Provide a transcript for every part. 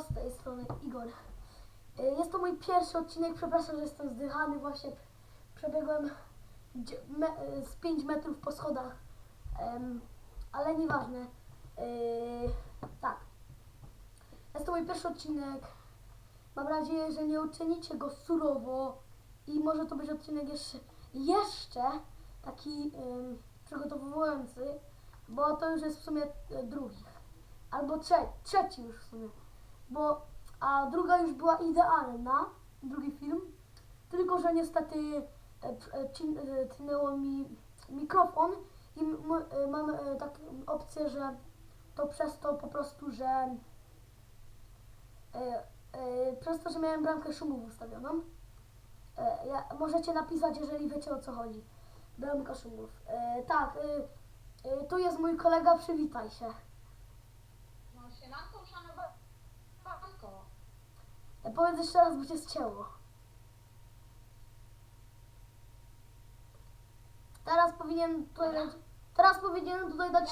Z tej strony Igor. Y, Jest to mój pierwszy odcinek, przepraszam, że jestem zdychany, właśnie przebiegłem y, z 5 metrów po schodach, ale nieważne. Yy, tak, jest to mój pierwszy odcinek. Mam nadzieję, że nie uczynicie go surowo i może to być odcinek jeszcze, jeszcze taki przygotowujący, bo to już jest w sumie drugi. Albo trze- trzeci już w sumie. Bo, a druga już była idealna, drugi film. Tylko, że niestety e, e, e, cinęło mi mikrofon i mam taką opcję, że to przez to po prostu, że przez to, że miałem bramkę szumów ustawioną. Ja, możecie napisać, jeżeli wiecie o co chodzi. Bramka szumów. Tak, tu jest mój kolega, przywitaj się. No siemanko, szanowanko. E, powiedz jeszcze raz, bo cię zcięło. Teraz powinien tutaj dać, teraz powinienem tutaj dać,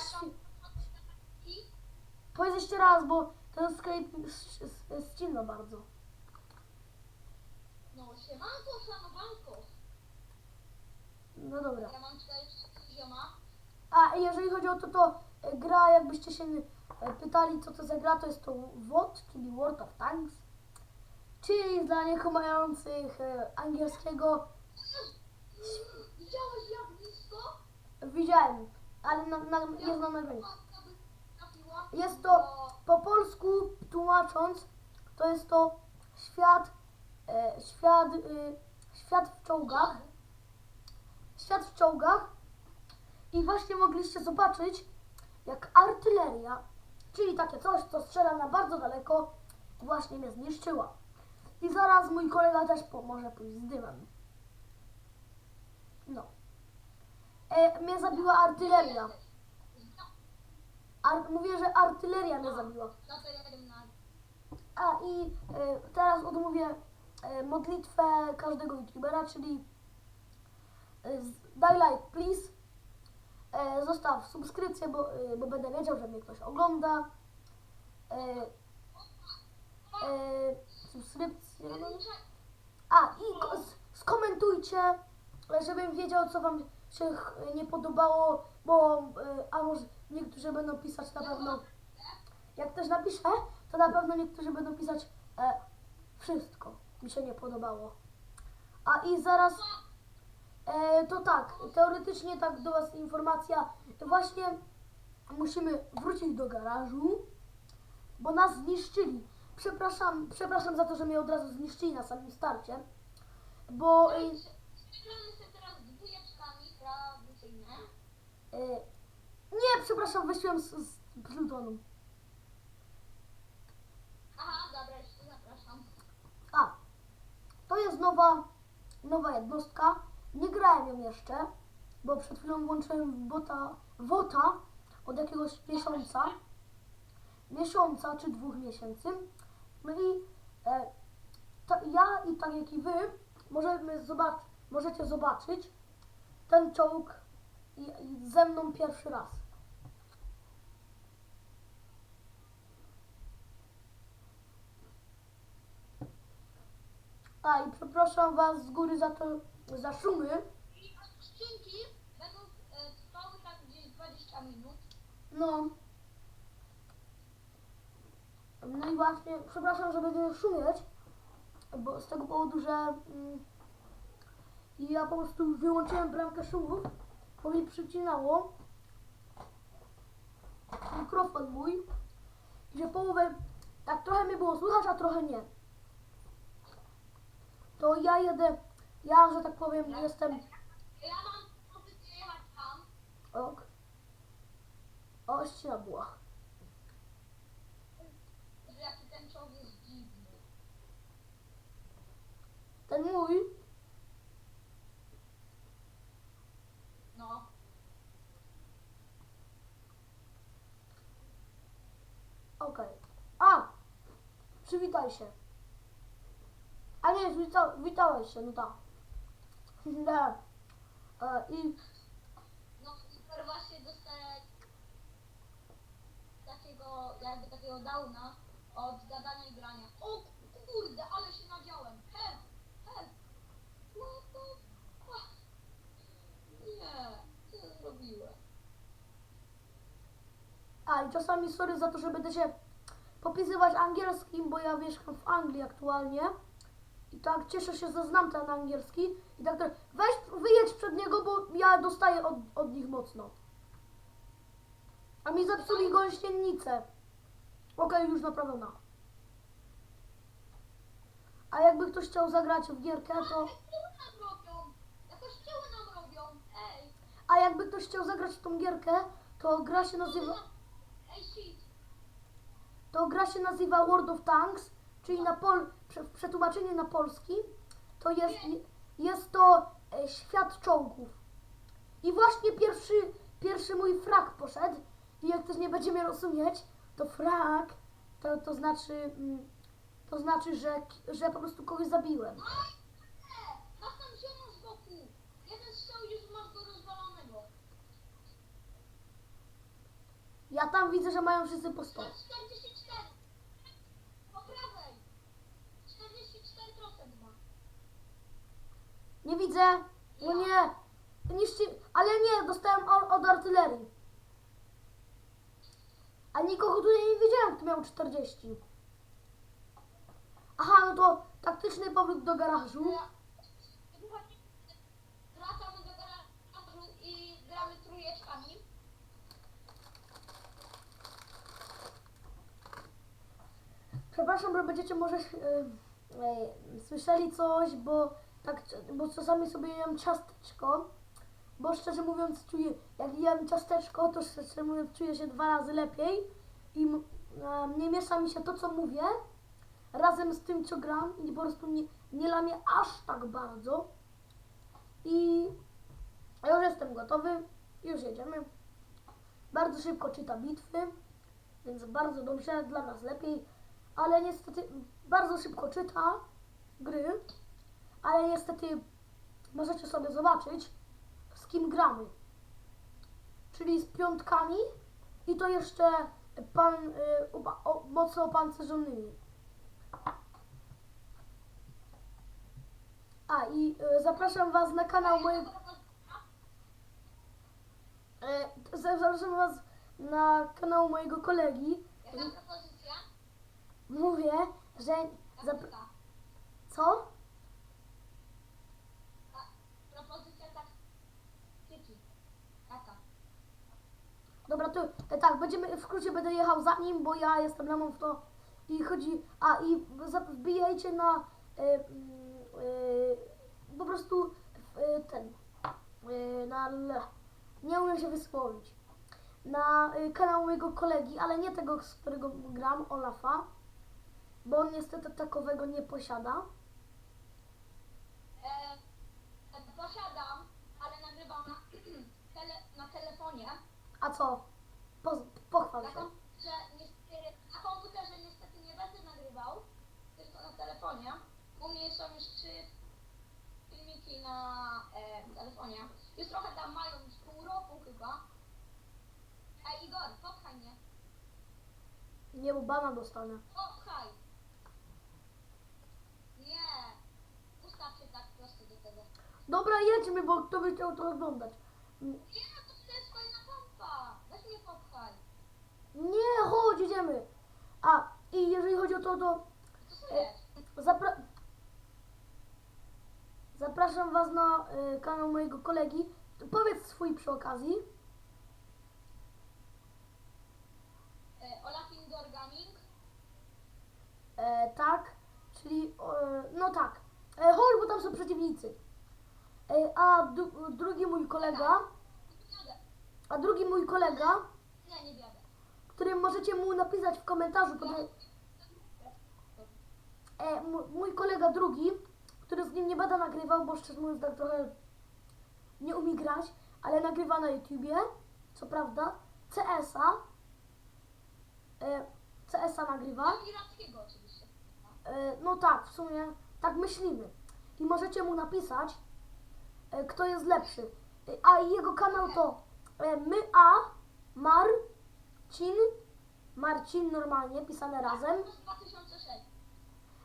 powiedz jeszcze raz, bo ten Skype ścina bardzo. no siemanko, szanowanko. No dobra. Ja mam tutaj zioma. A jeżeli chodzi o to, to e, gra, jakbyście się e, pytali, co to za gra, to jest to WOT, czyli World of Tanks, czyli dla niechomających e, angielskiego Widziałeś jak blisko? widziałem, ale na, na, jest na nagraniu. Jest to po polsku tłumacząc, to jest to świat, e, świat, e, świat w czołgach, świat w czołgach i właśnie mogliście zobaczyć, jak artyleria, czyli takie coś, co strzela na bardzo daleko, właśnie mnie zniszczyła. I zaraz mój kolega też pomoże pójść z dymem. No. E, mnie zabiła artyleria. Ar- mówię, że artyleria mnie zabiła. A i e, teraz odmówię e, modlitwę każdego youtubera, czyli e, daj like please, e, zostaw subskrypcję, bo, e, bo będę wiedział, że mnie ktoś ogląda. E, e, subskrypcję. no. A i skomentujcie, żebym wiedział, co wam się nie podobało, bo e, a może niektórzy będą pisać na pewno. Jak ktoś napisze, to na pewno niektórzy będą pisać e, wszystko mi się nie podobało. A i zaraz e, to tak, teoretycznie tak do Was informacja. Właśnie musimy wrócić do garażu, bo nas zniszczyli. Przepraszam, przepraszam za to, że mnie od razu zniszczyli na samym starcie, bo e, Strzelamy się teraz dwójeczkami tradycyjne. e, nie, przepraszam, wyszłem z, z Plutonu. Aha, dobra, jeszcze zapraszam. A, to jest nowa, nowa jednostka. Nie grałem ją jeszcze, bo przed chwilą włączyłem bota, wota od jakiegoś miesiąca. Miesiąca czy dwóch miesięcy. No i e, to ja i tak jak i wy możemy zobac możecie zobaczyć ten czołg i, i ze mną pierwszy raz. A i przepraszam was z góry za to, za szumy. I odcinki będą e, trwały tak gdzieś 20 minut. No. No i właśnie, przepraszam, że będę szumieć, bo z tego powodu, że mm, ja po prostu wyłączyłem bramkę szumów, bo mi przycinało mikrofon mój i że połowę, tak trochę mnie było słychać, a trochę nie. To ja jedę, ja, że tak powiem, jestem, Ja mam propozycję jechać tam. ok, o, ścina była. że jaki ten czołg jest dziwny. Ten mój, No. Okej. A! Przywitaj się. A nie, wita witałeś się, no tak. Nie. E, I No i właśnie dostaję takiego, jakby takiego downa. od gadania i grania. O kurde, ale się nadziałem. Help, help. What the fuck? Nie, co ja zrobiłem? A i czasami sorry za to, że będę się popisywać angielskim, bo ja mieszkam w Anglii aktualnie. I tak cieszę się, że znam ten angielski. I tak, tak weź, wyjedź przed niego, bo ja dostaję od, od nich mocno. A mi zepsuli gąsienicę. Okej, już naprawiona. A jakby ktoś chciał zagrać w gierkę, to... A jakby ktoś chciał zagrać w tą gierkę, to gra się nazywa... To gra się nazywa World of Tanks, czyli na pol, prze, przetłumaczenie na polski to jest, jest to e, świat czołgów. I właśnie pierwszy, pierwszy mój frak poszedł i jak ktoś nie będzie mnie rozumieć, to frak to, to znaczy mm, to znaczy, że, że po prostu kogoś zabiłem. Aj, nie. Masz tam ziomo z boku. Jeden strzał i już masz go rozwalonego. Ja tam widzę, że mają wszyscy po 100. 44. Po prawej. 44% ma. Nie widzę, no nie, niszczy, ale nie, dostałem od, od artylerii. A nikogo tutaj nie widziałem, kto miał 40. Aha, no to taktyczny powrót do garażu. Wracamy do garażu i gramy trójeczkami. Przepraszam, że będziecie może e, e, słyszeli coś, bo tak, bo czasami sobie jem ciasteczko. Bo szczerze mówiąc czuję, jak jem ciasteczko, to szczerze mówiąc czuję się dwa razy lepiej i e, nie miesza mi się to, co mówię, razem z tym, co gram i po prostu nie, nie lamię aż tak bardzo. I już jestem gotowy, już jedziemy. Bardzo szybko czyta bitwy, więc bardzo dobrze, dla nas lepiej, ale niestety bardzo szybko czyta gry, ale niestety możecie sobie zobaczyć, z kim gramy. Czyli z piątkami i to jeszcze pan, y, o, mocno opancerzonymi. A i y, zapraszam Was na kanał mojego. y, Zapraszam Was na kanał mojego kolegi. Mówię, że. Taka. co? Propozycja. Taka. Dobra, to e, tak, będziemy, w skrócie będę jechał za nim, bo ja jestem lamą w to i chodzi, a i za- wbijajcie na e, mm, e, po prostu e, ten, e, na, l- nie umiem się wysłowić, na e, kanał mojego kolegi, ale nie tego, z którego gram, Olafa, bo on niestety takowego nie posiada. E, e, posiadam, ale nagrywam na, tele, na telefonie. A co? Po, pochwal Na, się. kom- że niestety, na komputerze niestety nie będę nagrywał, tylko na telefonie. U mnie są już trzy filmiki na e, telefonie. Już trochę tam mają, już pół roku chyba. Ej Igor, popchaj mnie. Nie, bo bana dostanę. Popchaj. Nie. Ustaw się tak prosto do tego. Dobra, jedźmy, bo kto by chciał to oglądać. Nie, no to jest fajna pompa. Weź mnie popchaj. Nie, chodź, idziemy. A, i jeżeli chodzi o to, to Co jest? zapra- zapraszam Was na y, kanał mojego kolegi. Powiedz swój przy okazji. E, Olaf Indoor Gaming. E, tak, czyli, e, no tak. E, chodź, bo tam są przeciwnicy. A drugi mój kolega, a drugi mój kolega, którym możecie mu napisać w komentarzu, pod, e, mój kolega drugi, który z nim nie będę nagrywał, bo szczerze mówiąc tak trochę nie umie grać, ale nagrywa na YouTubie, co prawda, CS-a, e, CS-a nagrywa, e, no tak, w sumie tak myślimy. I możecie mu napisać, kto jest lepszy. E, a jego kanał to e, my a Marcin Marcin normalnie, pisane razem. To jest 2006.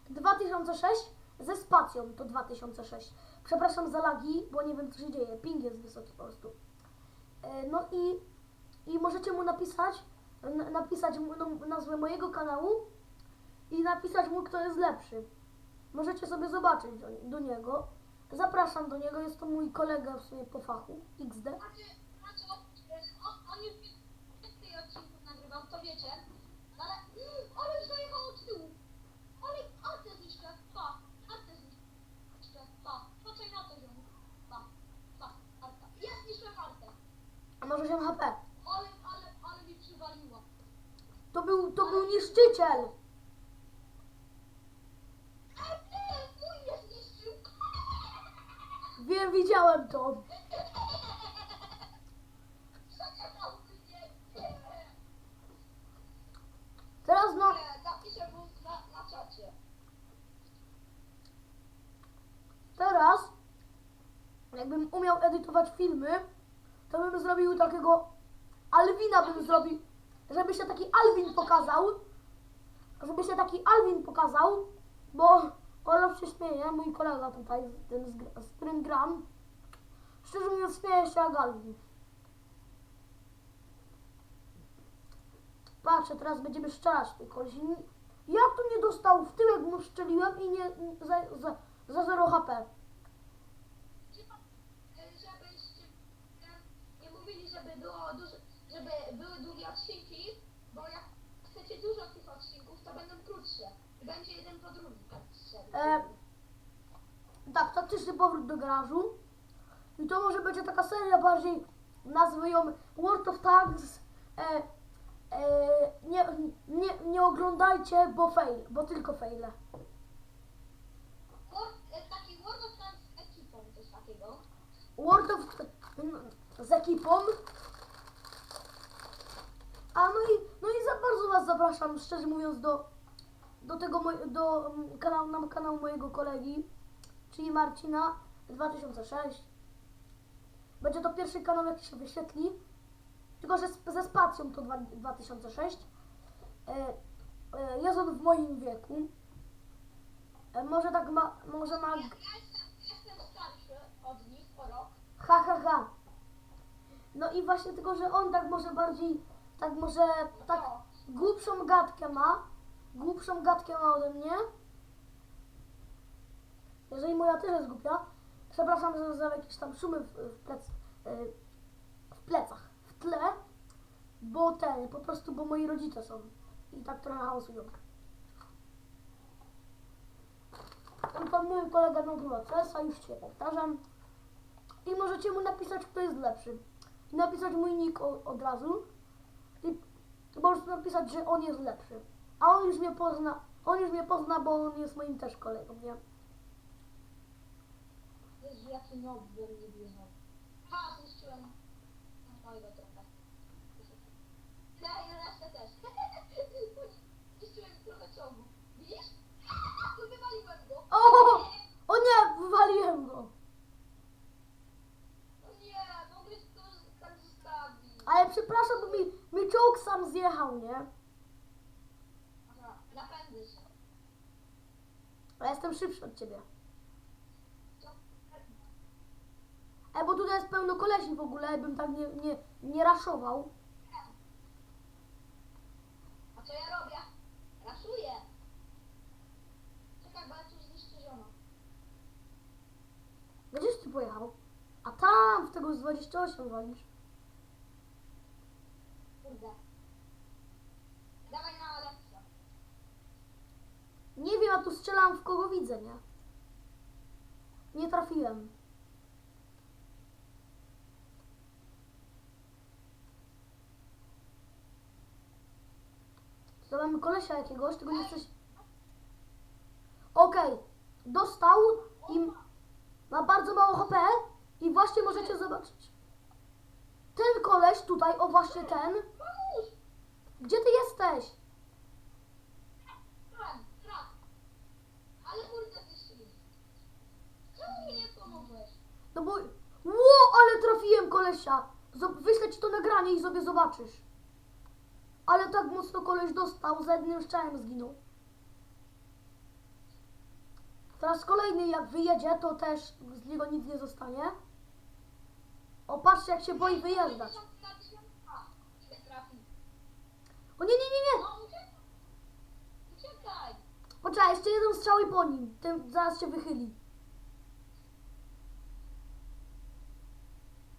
2006 ze spacją to 2006. Przepraszam za lagi, bo nie wiem co się dzieje. Ping jest wysoki po prostu. E, No i, i możecie mu napisać, napisać mu no, nazwę mojego kanału i napisać mu kto jest lepszy. Możecie sobie zobaczyć do, do niego. Zapraszam do niego, jest to mój kolega w sumie po fachu, XD. Znaczy, znaczy on, już więcej odcinków nagrywał, to wiecie. Ale, mm, ale już dojechał od tyłu. Ale artę zniszczę, pa, artę zniszczę, pa. Poczekaj na to, ziom. Pa, pa, arta. Ja zniszczyłem artę. A może się HP? Ale, ale, ale mi przywaliło. To był, to był niszczyciel! Ej, ty, mój mnie zniszczył. Wiem, widziałem to. Zagadał mnie. Nie. Teraz no, Nie, napiszę mu na, na czacie. teraz jakbym umiał edytować filmy, to bym zrobił takiego Alwina bym zrobił, żeby się taki Alwin pokazał, żeby się taki Alwin pokazał, bo Olaf się śmieje, mój kolega tutaj, tym, z, z którym gram, szczerze mówiąc śmieje się jak Alwin. Patrzę, teraz będziemy strzelać tej kolesi. Jak tu nie dostał w tyłek mu strzeliłem i nie za, za, za 0 HP. Chyba, e, żebyście e, nie mówili, żeby było duże, żeby były długie odcinki, bo jak chcecie dużo tych odcinków, to będą krótsze. Będzie jeden po drugim. E, tak, taktyczny powrót do garażu. I to może będzie taka seria bardziej, nazwę ją World of Tanks. E, e, nie, nie, nie oglądajcie, bo fail, bo tylko faile. E, taki World of Tanks z ekipą, coś takiego. World of z ekipą. A no i, no i za bardzo Was zapraszam, szczerze mówiąc, do, do tego moj, do mm, kanału, na kanał mojego kolegi, czyli Marcina 2006. Będzie to pierwszy kanał, jaki się wyświetli, tylko że ze spacją to dwa- 2006. E, e, jest on w moim wieku. E, może tak ma, może ma, Ja, ja, jestem, jestem starszy od nich o rok. Ha, ha, ha. No i właśnie tylko, że on tak może bardziej, tak może, tak głupszą gadkę ma. Głupszą gadkę ma ode mnie. Jeżeli moja też jest głupia. Przepraszam za, za jakieś tam szumy w, w, plec, y, w plecach, w tle. Bo ten, po prostu, bo moi rodzice są. I tak trochę hałasują. Ten pan mój kolega nagrywa CS-a, już się powtarzam. I możecie mu napisać, kto jest lepszy. Napisać mój nick od razu. Po prostu napisać, że on jest lepszy. A on już mnie pozna. On już mnie pozna, bo on jest moim też kolegą, nie? Nob we mnie wjechał. Ha, zniszczyłem mojego trochę. Ja i resztę też. Zniszczyłem trochę czołgu. Widzisz? Tu wywaliłem go. O! O nie! Wywaliłem go! O nie, mogłeś to tak zostawić. Ale przepraszam, bo mi, mi czołg sam zjechał, nie? Aha, napędy się. A ja jestem szybszy od ciebie. Co? E, bo tutaj jest pełno kolesi w ogóle, bym tak nie, nie, nie raszował. A co ja robię? Rasuję. Czekaj, bo ja zniszczę zioma. Gdzieś ty pojechał? A tam, w tego z 28 walisz. Dawaj na. Nie wiem, a tu strzelam w kogo widzę, nie? Nie trafiłem. To mamy kolesia jakiegoś, tego nie chcesz... Okej, dostał i ma bardzo mało HP i właśnie możecie zobaczyć. Ten koleś tutaj, o właśnie ten. Gdzie ty jesteś? Trak, trak. Ale kurde zniszczyli. Czemu mi nie pomogłeś? No bo... Ło, ale trafiłem kolesia. Zob- Wyślę ci to nagranie i sobie zobaczysz. Ale tak mocno koleś dostał, za jednym strzałem zginął. Teraz kolejny jak wyjedzie, to też z niego nic nie zostanie. O, patrzcie jak się boi wyjeżdżać. Nie trafi. O nie, nie, nie, nie! No uciekaj. Uciekaj. Poczekaj, jeszcze jeden strzał i po nim. Tym zaraz się wychyli.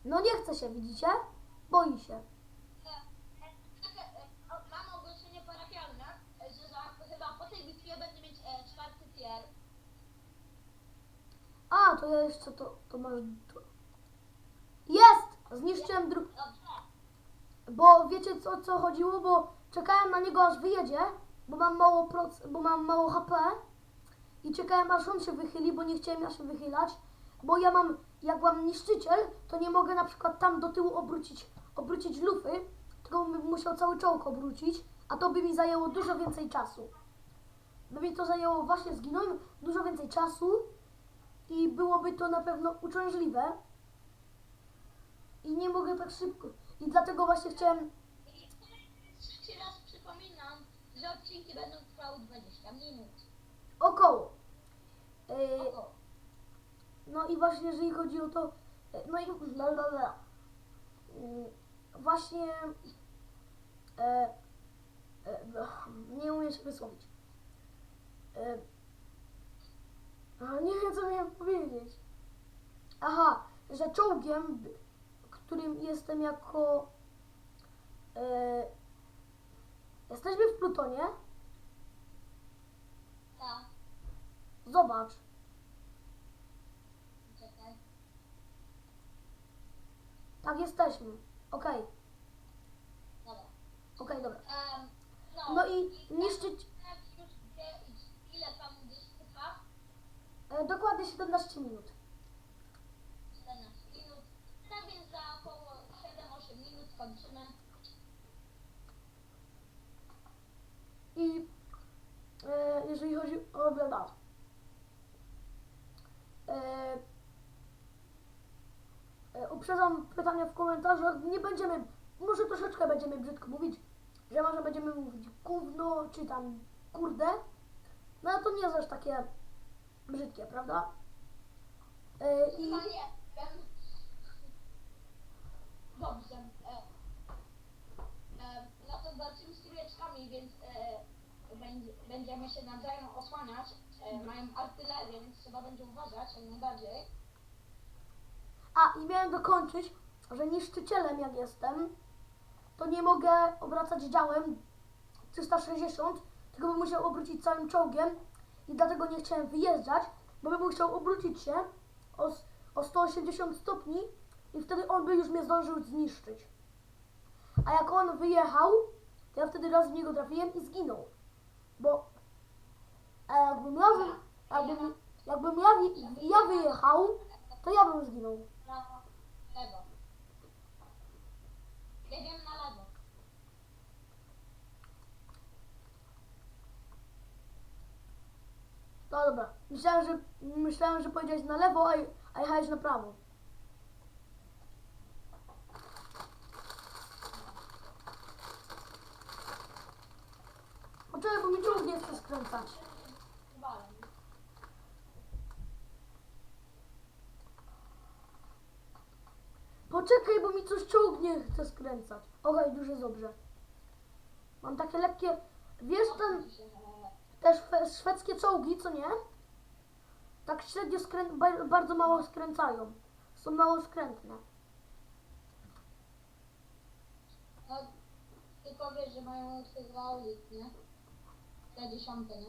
No nie chce się, widzicie? Boi się. E, Mam ogłoszenie parafialne, e, że za, chyba po tej bitwie będę mieć e, czwarty tier. A, to ja jeszcze to, to masz... To... Jest! Zniszczyłem dru... Dobrze. Bo wiecie co, co chodziło? Bo czekałem na niego aż wyjedzie, bo mam mało proc... bo mam mało HP i czekałem aż on się wychyli, bo nie chciałem ja się wychylać, bo ja mam, jak mam niszczyciel, to nie mogę na przykład tam do tyłu obrócić, obrócić lufy, tylko bym musiał cały czołg obrócić, a to by mi zajęło dużo więcej czasu. By mi to zajęło, właśnie zginąłem, dużo więcej czasu i byłoby to na pewno uciążliwe i nie mogę tak szybko. I dlatego właśnie chciałem że odcinki będą trwały 20 minut. około. Yy, Około. no i właśnie jeżeli chodzi o to, yy, no i la, la, la. Yy, właśnie yy, yy, nie umiem się wysłowić. A nie wiem co miałem powiedzieć. Aha, że czołgiem, którym jestem jako yy, jesteśmy w Plutonie. Tak. Zobacz. Czekaj. Tak jesteśmy. Okej, Dobra. okej, dobra. Em, no, No i niszczyć tak już gdzie, ile tam gdzieś trwa? e, dokładnie 17 minut. 14 minut. Tak więc za około 7-8 minut kończymy. I e, jeżeli chodzi o bla e, e, uprzedzam pytania w komentarzach. Nie będziemy, może troszeczkę będziemy brzydko mówić, że może będziemy mówić gówno, czy tam kurde. No ale to nie jest aż takie brzydkie, prawda? E, I. Dobrze. E, e, to walczymy z więc będziemy się nawzajem osłaniać. E, mają artylerię, więc trzeba będzie uważać jak najbardziej. A, i miałem dokończyć, że niszczycielem jak jestem, to nie mogę obracać działem 360, tylko bym musiał obrócić całym czołgiem i dlatego nie chciałem wyjeżdżać, bo bym musiał obrócić się o, o 180 stopni i wtedy on by już mnie zdążył zniszczyć. A jak on wyjechał, to ja wtedy raz w niego trafiłem i zginął. Bo a jakbym ja, wy, jakbym, jakbym ja, wi- ja wyjechał, to ja bym zginął. Prawo, lewo. Na lewo. No dobra. Myślałem, że myślałem, że powiedziałeś na lewo, a, a jechałeś na prawo. Poczekaj, bo mi Poczekaj, bo mi coś czołg nie chce skręcać. Okej, jest dobrze. Mam takie lekkie... Wiesz, ten, te szwe, szwedzkie czołgi, co nie? Tak średnio skrę, ba- bardzo mało skręcają. Są mało skrętne. No, tylko że mają hydraulik, nie? Te dziesiąte, nie?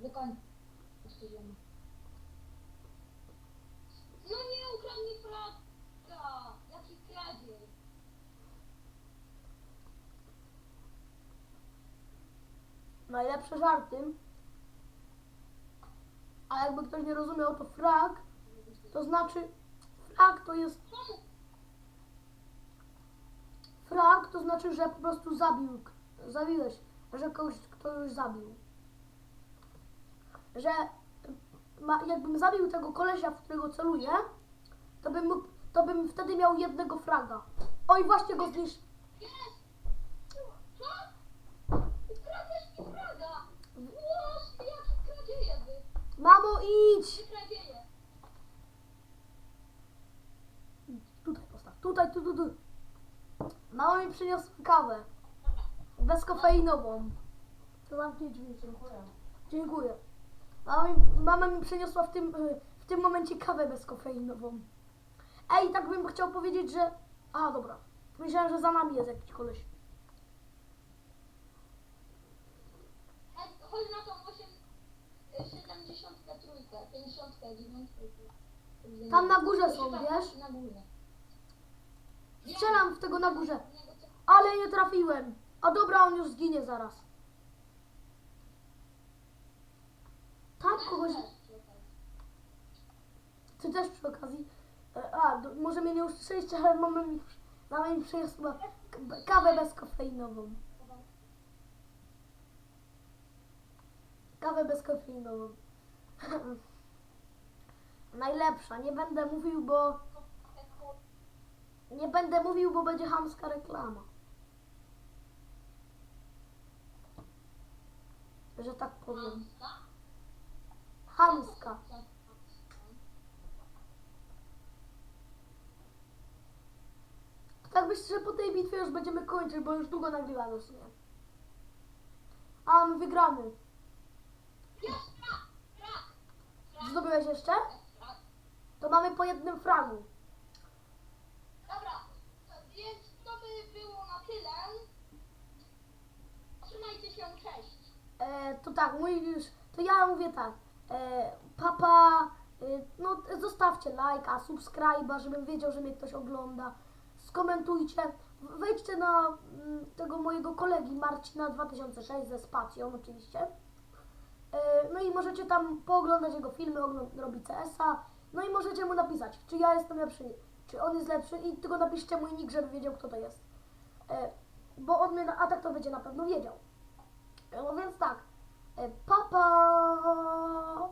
Wykończcie ziemię. No nie, ukradł mi fraga! Jaki kradziej! Najlepsze żarty. A jakby ktoś nie rozumiał, to frag to znaczy frag to jest frag to znaczy, że po prostu zabił zabiłeś, że kogoś ktoś zabił. że ma, jakbym zabił tego kolesia, w którego celuję, to bym, mógł, to bym wtedy miał jednego fraga. Oj, właśnie go zniszczył. Jest! Co? Ukradłeś mi fraga! Łoż, jaki kradzieje wy! Mamo, idź! Tutaj postaw, tutaj, tu, tu, tu. Mama mi przyniosła kawę. Bezkofeinową. To zamknij drzwi. Dziękuję. Dziękuję. Mama mi, mama mi przyniosła w tym, w tym momencie kawę bezkofeinową. Ej, tak bym chciał powiedzieć, że... A, dobra. Myślałem, że za nami jest jakiś koleś. Ej, chodź na tą 8... 73, 59. Tam na górze są, wiesz? Na górze. Strzelam w tego na górze. Ale nie trafiłem. A dobra, on już zginie zaraz. Tam kogoś... Ty też przy okazji. e, A, może mnie nie usłyszeliście, ale mamy mi, mama mi przyniosła kawę bezkofeinową. Kawę bezkofeinową. Najlepsza. Nie będę mówił, bo... Nie będę mówił, bo będzie chamska reklama. Że tak powiem. Hamska? Tak myślę, że po tej bitwie już będziemy kończyć, bo już długo nagrywamy w sumie. A, my wygramy. Zdobyłeś jeszcze? To mamy po jednym fragu. Dobra, to, więc to by było na tyle. Trzymajcie się, cześć. E, to tak, mój już, to ja mówię tak. E, papa, e, no zostawcie lajka, subskryba, żebym wiedział, że mnie ktoś ogląda. Skomentujcie, wejdźcie na mm, tego mojego kolegi Marcina 2006 ze spacją oczywiście. E, no i możecie tam pooglądać jego filmy, ogląd- robi CS-a. No i możecie mu napisać, czy ja jestem lepszy, czy on jest lepszy i tylko napiszcie mój nick, żeby wiedział kto to jest. E, bo on mnie, na- a tak to będzie na pewno wiedział. No więc tak. E, Pa, pa!